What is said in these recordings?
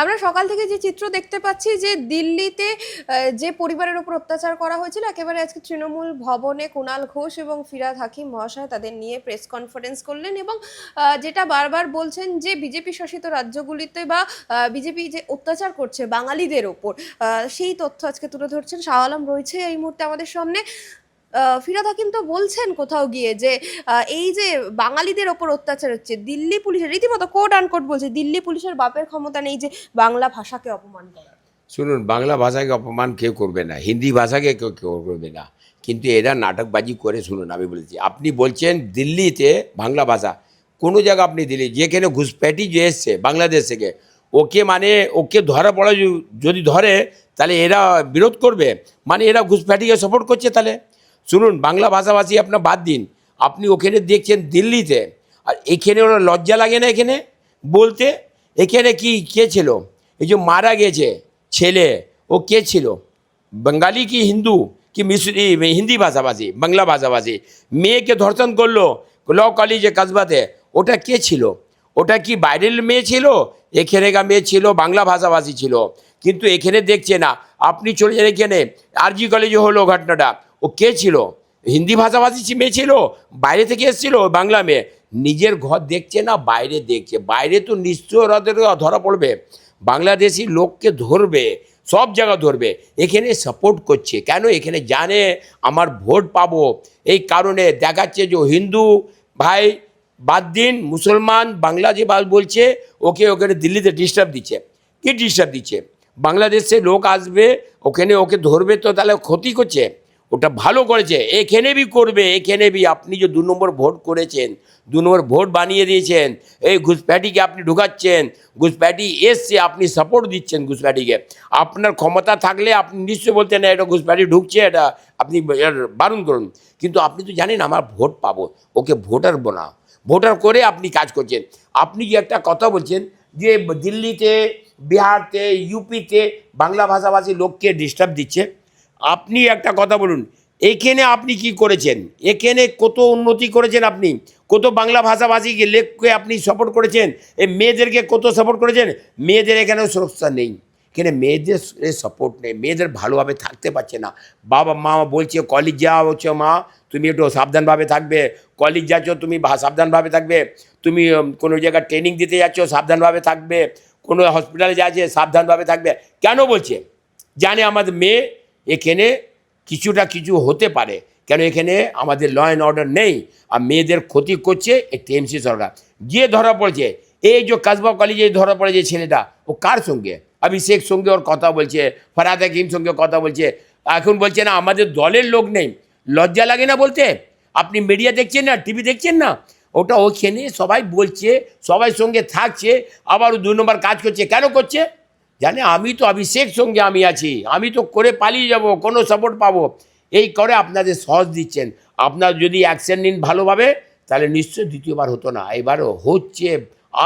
আমরা সকাল থেকে যে চিত্র দেখতে পাচ্ছি যে দিল্লিতে যে পরিবারের উপর অত্যাচার করা হয়েছিল, একেবারে আজকে তৃণমূল ভবনে কুণাল ঘোষ এবং ফিরাদ হাকিম মহাশয় তাদের নিয়ে প্রেস কনফারেন্স করলেন এবং যেটা বারবার বলছেন যে বিজেপি শাসিত রাজ্যগুলিতে বা বিজেপি যে অত্যাচার করছে বাঙালিদের ওপর সেই তথ্য আজকে তুলে ধরছেন শাহ আলম রয়েছে এই মুহূর্তে আমাদের সামনে। ফিরাদ হাকিম তো বলছেন কোথাও গিয়ে যে এই যে বাঙালিদের ওপর অত্যাচার হচ্ছে, দিল্লি পুলিশের, রীতিমতো কোট আনকোট বলছে, দিল্লি পুলিশের বাপের ক্ষমতা নেই যে বাংলা ভাষাকে অপমান করা। শুনুন, বাংলা ভাষাকে অপমান কেউ করবে না, হিন্দি ভাষাকে কেউ কেউ করবে না, কিন্তু এরা নাটকবাজি করে শুনুন আমি বলছি। আপনি বলছেন দিল্লিতে বাংলা ভাষা, কোনো জায়গা আপনি দিল্লি, যেখানে ঘুষপেটি যে এসছে বাংলাদেশ থেকে, ওকে মানে ওকে ধরা পড়া যদি- ধরে, তাহলে এরা বিরোধ করবে মানে এরা ঘুষপেটিকে সাপোর্ট করছে তাহলে? শুনুন বাংলা ভাষাভাষী আপনার বাদ দিন। আপনি ওখানে দেখছেন দিল্লিতে। আর এখানে ওরা লজ্জা লাগে না এখানে? বলতে? এখানে কি, কে ছিল? এই যে মারা গেছে ছেলে, ও কে ছিল? বাঙালি কি হিন্দু? কি মিশ্রি হিন্দি ভাষাভাষী, বাংলা ভাষাভাষী? মেয়েকে ধর্ষণ করল, ল কলেজে কাজবাতে। ওটা কে ছিল? ওটা কি বাইরের মেয়ে ছিল? এখানেকার মেয়ে ছিল, বাংলা ভাষাভাষী ছিল। কিন্তু এখানে দেখছে না। আপনি চলে যান এখানে। আরজি কলেজে হলো ঘটনাটা। ও কে ছিল? হিন্দি ভাষাভাষী মেয়ে ছিল? বাইরে থেকে এসেছিল বাংলা মেয়ে? নিজের ঘর দেখছে না, বাইরে দেখছে। বাইরে তো নিশ্চয় ওরা ধরা পড়বে। বাংলাদেশি লোককে ধরবে, সব জায়গা ধরবে। এখানে সাপোর্ট করছে। কেন? এখানে জানে, আমার ভোট পাবো। এই কারণে দেখাচ্ছে যে হিন্দু। ভাই, বাদ দিন, মুসলমান, বাংলা যে বাস বলছে, ওকে ওখানে দিল্লিতে ডিস্টার্ব দিচ্ছে। কি ডিস্টার্ব দিচ্ছে? বাংলাদেশে লোক আসবে, ওখানে ওকে ধরবে তো তাহলে ক্ষতি করছে। ওটা ভালো করেছে। এখানে বি করবে, এখানে বি। আপনি যে দু নম্বর ভোট করেছেন, দু নম্বর ভোট বানিয়ে দিয়েছেন, এই ঘুষপ্যাটিকে আপনি ঢুকাচ্ছেন, ঘুষপ্যাটি এসছে, আপনি সাপোর্ট দিচ্ছেন ঘুষপ্যাটিকে। আপনার ক্ষমতা থাকলে আপনি নিশ্চয়ই বলতেন, এটা ঘুষপ্যাটি ঢুকছে, এটা আপনি বারণ করুন। কিন্তু আপনি তো জানেন, আমার ভোট পাবো, ওকে ভোটার বোনা ভোটার করে আপনি কাজ করছেন। আপনি যে একটা কথা বলছেন যে দিল্লিতে, বিহারতে, ইউপিতে বাংলা ভাষাভাষী লোককে ডিস্টার্ব দিচ্ছে আপনি একটা কথা বলুন, এখানে আপনি কি করেছেন? এখানে কত উন্নতি করেছেন আপনি? কত বাংলা ভাষাভাষীকে লেখকে আপনি সাপোর্ট করেছেন? এই মেয়েদেরকে কত সাপোর্ট করেছেন? মেয়েদের এখানে সুরক্ষা নেই। এখানে মেয়েদের সাপোর্ট নেই। মেয়েদের ভালোভাবে থাকতে পারছে না। বাবা, মা বলছে, কলেজ যাওয়া মা, তুমি একটু সাবধানভাবে থাকবে। কলেজ যাচ্ছ, তুমি সাবধানভাবে থাকবে। তুমি কোনো জায়গায় ট্রেনিং দিতে যাচ্ছ, সাবধানভাবে থাকবে। কোনো হসপিটালে যাচ্ছে, সাবধানভাবে থাকবে। কেন বলছে? জানে আমাদের মেয়ে এখানে কিছুটা কিছু হতে পারে। কেন এখানে আমাদের ল অ্যান্ড অর্ডার নেই আর মেয়েদের ক্ষতি করছে এই টিএমসি সরকার। যে ধরা পড়েছে। এই যে কাসবা কলেজে ধরা পড়েছে ছেলেটা, ও কার সঙ্গে? অভিষেক সঙ্গে ওর কথা বলছে, ফরাদ হাকিম সঙ্গে কথা বলছে। এখন বলছে না, আমাদের দলের লোক নেই। লজ্জা লাগে না বলতে? আপনি মিডিয়া দেখছেন না টিভি দেখছেন না? ওটা ওখানে সবাই বলছে, সবাই সঙ্গে থাকছে, আবার দু নম্বর কাজ করছে। কেন করছে? জানে, আমি তো অভিষেক সঙ্গে আমি আছি, আমি তো করে পালিয়ে যাব, কোনো সাপোর্ট পাবো। এই করে আপনাদের সহজ দিচ্ছেন। আপনার যদি অ্যাকশন নিন ভালোভাবে, তাহলে নিশ্চয়ই দ্বিতীয়বার হতো না। এবারও হচ্ছে,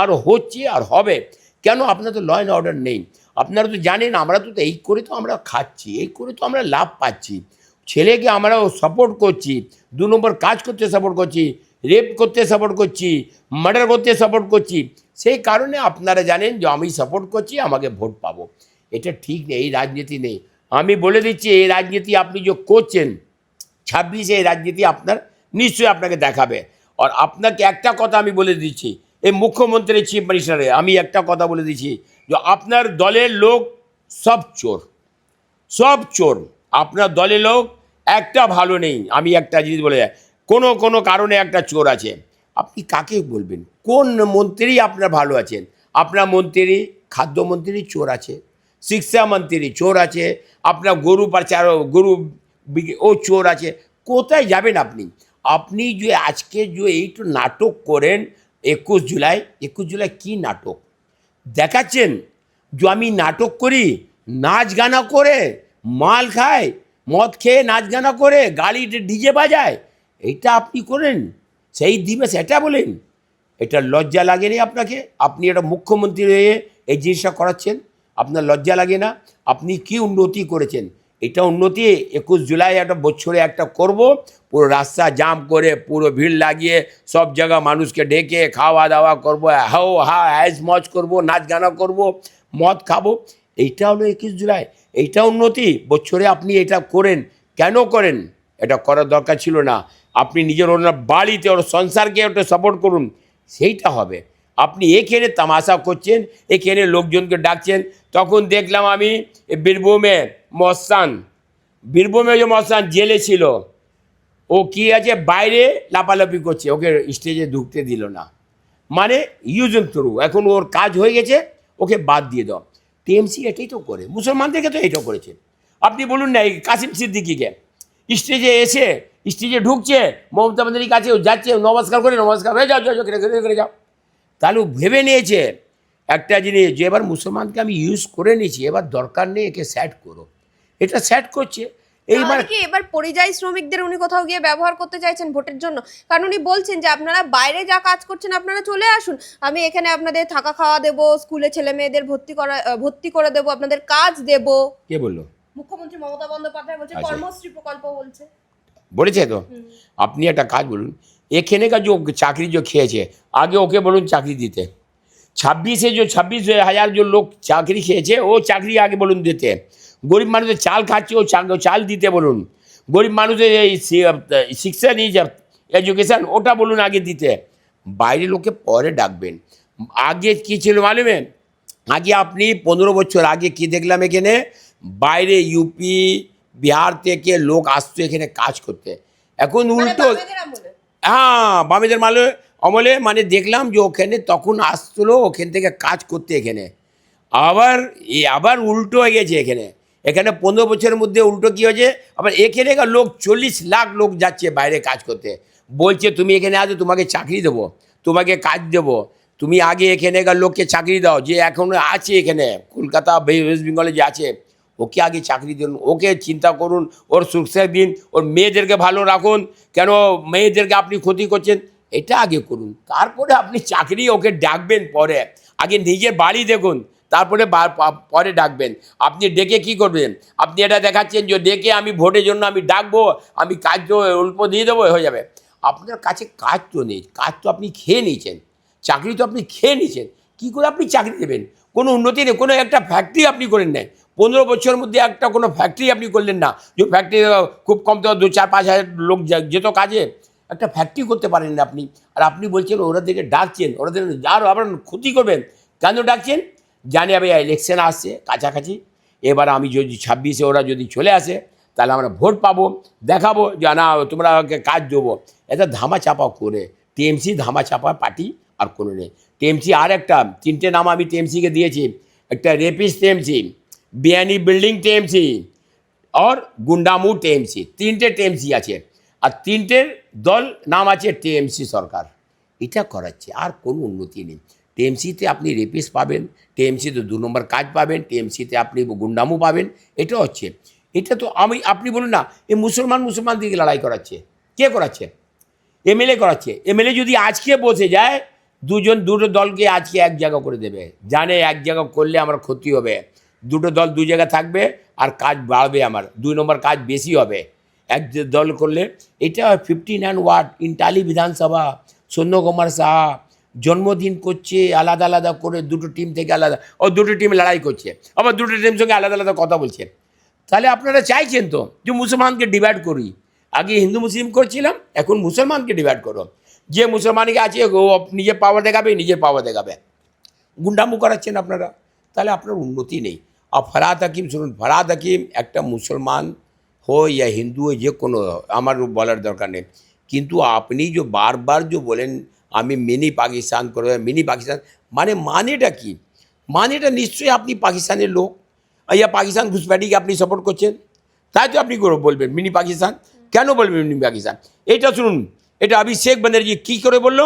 আর হচ্ছে, আর হবে। কেন? আপনার তো ল অ্যান্ড অর্ডার নেই। আপনারা তো জানেন, আমরা তো এই করে তো আমরা খাচ্ছি, এই করে তো আমরা লাভ পাচ্ছি। ছেলেকে আমরাও সাপোর্ট করছি, দু নম্বর কাজ করতে সাপোর্ট করছি। রেপ করতে সাপোর্ট করছি মার্ডার করতে সাপোর্ট করছি, সেই কারণে আপনারা জানেন যে আমি সাপোর্ট করছি, আমাকে ভোট পাবো। এটা ঠিক নেই, এই রাজনীতি নেই। আমি বলে দিচ্ছি, এই রাজনীতি আপনি যে করছেন, ছাব্বিশে এই রাজনীতি আপনার নিশ্চয়ই আপনাকে দেখাবে। আর আপনাকে একটা কথা আমি বলে দিচ্ছি, এই মুখ্যমন্ত্রী চিফ মিনিস্টারে আমি একটা কথা বলে দিচ্ছি যে আপনার দলের লোক সব চোর। সব চোর। আপনার দলের লোক একটা ভালো নেই, আমি একটা জিনিস বলে যাই কোনো কোনো কারণে একটা চোর আছে। আপনি কাকে বলবেন? কোন মন্ত্রী আপনার ভালো আছেন? আপনার মন্ত্রী, খাদ্যমন্ত্রী চোর আছে, শিক্ষা মন্ত্রী চোর আছে, আপনার গরু পাচার, গরু ও চোর আছে। কোথায় যাবেন আপনি? আপনি যে আজকে যে এইটু নাটক করেন, একুশ জুলাই একুশ জুলাই কি নাটক? দেখাচ্ছেন? যে আমি নাটক করি, নাচ গানা করে, মাল খায়, মদ খেয়ে নাচ গানা করে গাড়ি ডিজে বাজায় এইটা আপনি করেন, সেই দিবস সেটা বলেন। এটা লজ্জা লাগে লাগেনি আপনাকে? আপনি একটা মুখ্যমন্ত্রী হয়ে এই জিনিসটা করাচ্ছেন? আপনার লজ্জা লাগে না? আপনি কি উন্নতি করেছেন? এটা উন্নতি, একুশ জুলাই একটা বছরে একটা করব, পুরো রাস্তা জাম করে, পুরো ভিড় লাগিয়ে, সব জায়গা মানুষকে ডেকে খাওয়া দাওয়া করব হাও হা হ্যাজ মজ করব, নাচ গানা করব, মদ খাব। এইটা হলো একুশ জুলাই। এইটা উন্নতি, বছরে আপনি এটা করেন। কেন করেন? এটা করার দরকার ছিল না। আপনি নিজের ওনার বাড়িতে ওর সংসারকে ওটা সাপোর্ট করুন, সেইটা হবে। আপনি এখানে তামাশা করছেন, এখানে লোকজনকে ডাকছেন, তখন দেখলাম আমি বীরভূমে মস্তান বীরভূমে যে মস্তান জেলে ছিল, ও কি আছে, বাইরে লাপালাপি করছে, ওকে স্টেজে ঢুকতে দিল না। মানে ইউজ থ্রু এখন ওর কাজ হয়ে গেছে, ওকে বাদ দিয়ে দাও। টিএমসি এটাই তো করে, মুসলমানদেরকে তো এটাও করেছে। আপনি বলুন না, এই কাসিম সিদ্দিকিকে স্টেজে এসে স্টেজে ঢুকছে মমতা বন্দ্যোপাধ্যায়ের কাছে ও যাচ্ছে নমস্কার করে নমস্কার হয়ে যাও যাও যাও, করে যাও। তাহলে ও ভেবে নিয়েছে একটা জিনিস যে এবার মুসলমানকে আমি ইউজ করে নিয়েছি এবার দরকার নেই একে স্যাট করো। এটা স্যাট করছে। এইবার কি এবার পরিযায়ী শ্রমিকদের উনি কোথাও গিয়ে ব্যবহার করতে চাইছেন ভোটের জন্য? কারণ উনি বলছেন যে আপনারা বাইরে যা কাজ করছেন আপনারা চলে আসুন। আমি এখানে আপনাদের থাকা খাওয়া দেব স্কুলে ছেলে মেয়েদের ভর্তি করা ভর্তি করে দেব আপনাদের কাজ দেব। কে বলল? মুখ্যমন্ত্রী মমতা বন্দ্যোপাধ্যায় বলছে আচ্ছা। কর্মশ্রী প্রকল্প বলছে। বলেছে তো? আপনি একটা কাজ বলুন এখানেকার যে চাকরি যে খেয়েছে আগে ওকে বলুন চাকরি দিতে। ছাব্বিশে যে ছাব্বিশ হাজার যে লোক চাকরি খেয়েছে ও চাকরি আগে বলুন দিতে। গরিব মানুষের চাল খাচ্ছে ও চাল দিতে বলুন। গরিব মানুষের এই শিক্ষা নিয়ে এডুকেশান ওটা বলুন আগে দিতে। বাইরে লোকে পরে ডাকবেন। আগে কি ছিল মালুমে? আগে আপনি পনেরো বছর আগে কি দেখলাম এখানে? বাইরে ইউপি বিহার থেকে লোক আসতো এখানে কাজ করতে। এখন মানে উল্টো হ্যাঁ বামেদের মালে অমলে মানে দেখলাম যে ওখানে তখন আসতো ওখান থেকে কাজ করতে এখানে। আবার এ আবার উল্টো হয়ে গেছে এখানে। এখানে পনেরো বছরের মধ্যে উল্টো কী হয়েছে? আবার এখানে লোক চল্লিশ লাখ লোক যাচ্ছে বাইরে কাজ করতে। বলছে তুমি এখানে আসো তোমাকে চাকরি দেবো তোমাকে কাজ দেবো। তুমি আগে এখানেকার লোককে চাকরি দাও যে এখন আছে এখানে। কলকাতা ওয়েস্ট বেঙ্গলে যে আছে। ওকে আগে চাকরি দিন, ওকে চিন্তা করুন, ওর সুরক্ষা দিন, ওর মেয়েদেরকে ভালো রাখুন, কেন মেয়েদেরকে আপনি ক্ষতি করছেন? এটা আগে করুন। তারপরে আপনি চাকরি ওকে ডাকবেন পরে। আগে নিজের বাড়ি দেখুন, তারপরে পরে ডাকবেন। আপনি ডেকে কি করবেন? আপনি এটা দেখাচ্ছেন যে ডেকে আমি ভোটের জন্য আমি ডাকবো, আমি কাজ অল্প দিয়ে দেবো, হয়ে যাবে। আপনার কাছে কাজ তো নেই, কাজ তো আপনি খেয়ে নিয়েছেন। চাকরি তো আপনি খেয়ে নিয়েছেন। কী করে আপনি চাকরি দেবেন? কোনো উন্নতি নেই, কোনো একটা ফ্যাক্টরি আপনি করেন নাই পনেরো বছরের মধ্যে একটা কোনো ফ্যাক্টরি আপনি করলেন না। যে ফ্যাক্টরি খুব কম তো দু চার পাঁচ হাজার লোক যেত কাজে, একটা ফ্যাক্টরি করতে পারেন না আপনি। আর আপনি বলছেন ওরা দিকে ডাকছেন, ওরা দিকে আর আবার ক্ষতি করবেন, কেন ডাকছেন? জানি আমি ইলেকশন আসছে কাছাকাছি, এবার আমি যদি ছাব্বিশে ওরা যদি চলে আসে, তাহলে আমরা ভোট পাবো, দেখাবো যে না, তোমরা আমাকে কাজ দেবো। এটা ধামা চাপা করে টিএমসি ধামা চাপা পার্টি আর কোনো নেই। টিএমসি আর একটা, তিনটে নাম আমি টিএমসিকে দিয়েছি, একটা রেপিস টিএমসি বিয়ানি বিল্ডিং টিএমসি আর গুন্ডামু টিএমসি তিনটে টিএমসি আছে। আর তিনটের দল নাম আছে টিএমসি সরকার। এটা করাচ্ছে, আর কোনো উন্নতি নেই। টিএমসিতে আপনি রেপিস পাবেন টিএমসিতে দু নম্বর কাজ পাবেন টিএমসিতে আপনি গুন্ডামু পাবেন, এটা হচ্ছে। এটা তো আমি, আপনি বলুন না এই মুসলমান মুসলমান দিকে লড়াই করাচ্ছে। কে করাচ্ছে? এমএলএ করাচ্ছে। এমএলএ যদি আজকে বসে যায়, দুজন, দুটো দলকে আজকে এক জায়গা করে দেবে। জানে এক জায়গা করলে আমার ক্ষতি হবে। দুটো দল দু জায়গায় থাকবে আর কাজ বাড়বে আমার। দুই নম্বর কাজ বেশি হবে। এক দল করলে, এটা ফিফটি নাইন ওয়ার্ড ইন্টালি বিধানসভা সৈন্য কুমার সাহা জন্মদিন করছে, আলাদা আলাদা করে দুটো টিম থেকে আলাদা, ও দুটো টিম লড়াই করছে, আবার দুটো টিম সঙ্গে আলাদা আলাদা কথা বলছে। তাহলে আপনারা চাইছেন তো যে মুসলমানকে ডিভাইড করি। আগে হিন্দু মুসলিম করছিলাম, এখন মুসলমানকে ডিভাইড করো। যে মুসলমানকে আছে, ও নিজের পাওয়ার দেখাবে, নিজের পাওয়ার দেখাবে। গুন্ডামু করাচ্ছেন আপনারা। তাহলে আপনার উন্নতি নেই। আর ফরাদ হাকিম শুনুন ফরাদ হাকিম একটা মুসলমান হয় ইয়া হিন্দু হয় যে কোনো আমার বলার দরকার নেই কিন্তু আপনি যে বারবার যে বলেন আমি মিনি পাকিস্তান করব মিনি পাকিস্তান মানে মানেটা কি মানেটা নিশ্চয়ই আপনি পাকিস্তানের লোক ইয়া পাকিস্তান ঘুষপ্যাটিকে আপনি সাপোর্ট করছেন তাই তো আপনি বলবেন মিনি পাকিস্তান কেন বলবেন মিনি পাকিস্তান এটা শুনুন এটা অভিষেক ব্যানার্জি কী করে বলল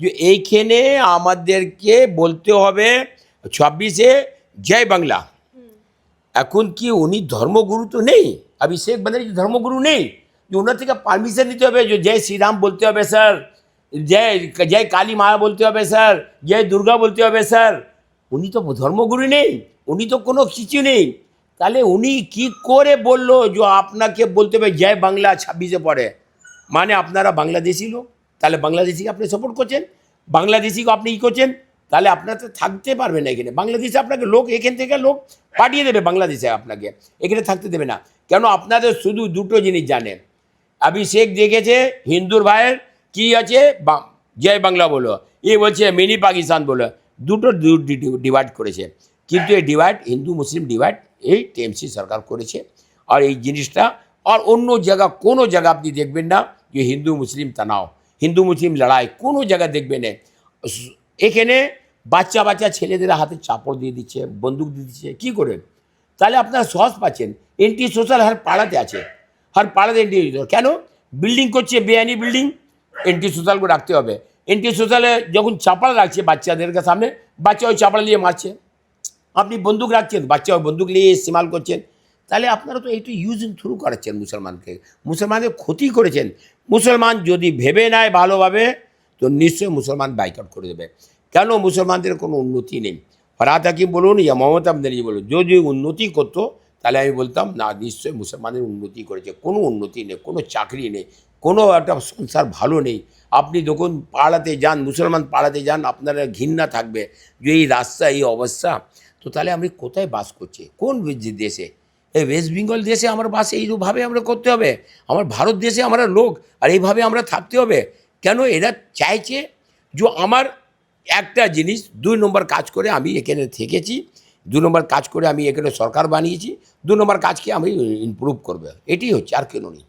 যে এইখানে আমাদেরকে বলতে হবে ছাব্বিশে জয় বাংলা এখন কি উনি ধর্মগুরু তো নেই? অভিষেক ব্যানার্জি ধর্মগুরু নেই? যে ওনার থেকে পারমিশন নিতে হবে, যে জয় শ্রীরাম বলতে হবে স্যার, জয় জয় কালী মা বলতে হবে স্যার, জয় দুর্গা বলতে হবে স্যার। উনি তো ধর্মগুরু নেই, উনি তো কোনো কিছু নেই। তাহলে উনি কি করে বলল যে আপনাকে বলতে হবে জয় বাংলা ছাব্বিশে পরে মানে আপনারা বাংলাদেশি লোক, তাহলে বাংলাদেশিকে আপনি সাপোর্ট করছেন? বাংলাদেশিকে আপনি ই করছেন? তাহলে আপনার তো থাকতে পারবে না এখানে। বাংলাদেশে আপনাকে লোক, এখান থেকে লোক পাঠিয়ে দেবে বাংলাদেশে আপনাকে। এখানে থাকতে দেবে না। কেন? আপনাদের শুধু দুটো জিনিস জানে। অভিষেক দেখেছে, হিন্দুর ভাইয়ের, কি আছে? জয় বাংলা বলো। এ বলছে, মিনি পাকিস্তান বলো। দুটো ডিভাইড করেছে। কিন্তু এই ডিভাইড হিন্দু, মুসলিম ডিভাইড এই টিএমসি সরকার করেছে। আর এই জিনিসটা, আর অন্য জায়গা, কোনো জায়গা আপনি দেখবেন না যে হিন্দু, মুসলিম তানাও হিন্দু, মুসলিম লড়াই, কোনো জায়গা দেখবেন না। এখানে বাচ্চা বাচ্চা ছেলেদের হাতে চাপড় দিয়ে দিচ্ছে, বন্দুক দিয়ে দিচ্ছে, কী করে তাহলে আপনারা সহজ পাচ্ছেন। এন্টি সোশ্যাল হার পাড়াতে আছে। হার পাড়াতে এন্টি কেন? বিল্ডিং করছে, বেআইনি বিল্ডিং এন্টি সোশ্যালকে রাখতে হবে। এন্টি সোশ্যালে যখন চাপড় রাখছে বাচ্চাদেরকে সামনে, বাচ্চা ওই চাপড় নিয়ে মারছে। আপনি বন্দুক রাখছেন, বাচ্চা ওই বন্দুক নিয়ে ইস্তেমাল করছেন। তাহলে আপনারা তো এইটু ইউজ ইন থ্রু করাচ্ছেন মুসলমানকে। মুসলমানদের ক্ষতি করেছেন। মুসলমান যদি ভেবে নেয় ভালোভাবে তো নিশ্চয়ই মুসলমান বাইকআউট করে দেবে। কেন মুসলমানদের কোনো উন্নতি নেই? ফরাত হাকিম বলুন, ইয়া মোহাম্মদ আবদারি বলুন, যদি উন্নতি করতো, তাহলে আমি বলতাম, না, নিশ্চয়ই মুসলমানের উন্নতি করেছে। কোনো উন্নতি নেই, কোনো চাকরি নেই, কোনো একটা সংসার ভালো নেই। আপনি যখন পাড়াতে যান, মুসলমান পাড়াতে যান, আপনারা ঘৃণা থাকবে যে এই রাস্তা, এই অবস্থা। তো তাহলে আমি কোথায় বাস করছি? কোন দেশে? এই ওয়েস্ট বেঙ্গল দেশে আমার বাস এইভাবে আমরা করতে হবে। আমার ভারত দেশে আমরা লোক, আর এইভাবে আমরা থাকতে হবে। কেন এরা চাইছে যে আমার একটা জিনিস দুই নম্বর কাজ করে আমি এখানে থেকেছি, দু নম্বর কাজ করে আমি এখানে সরকার বানিয়েছি, দু নম্বর কাজকে আমি ইম্প্রুভ করবে। এটি হচ্ছে আর কেন নেই।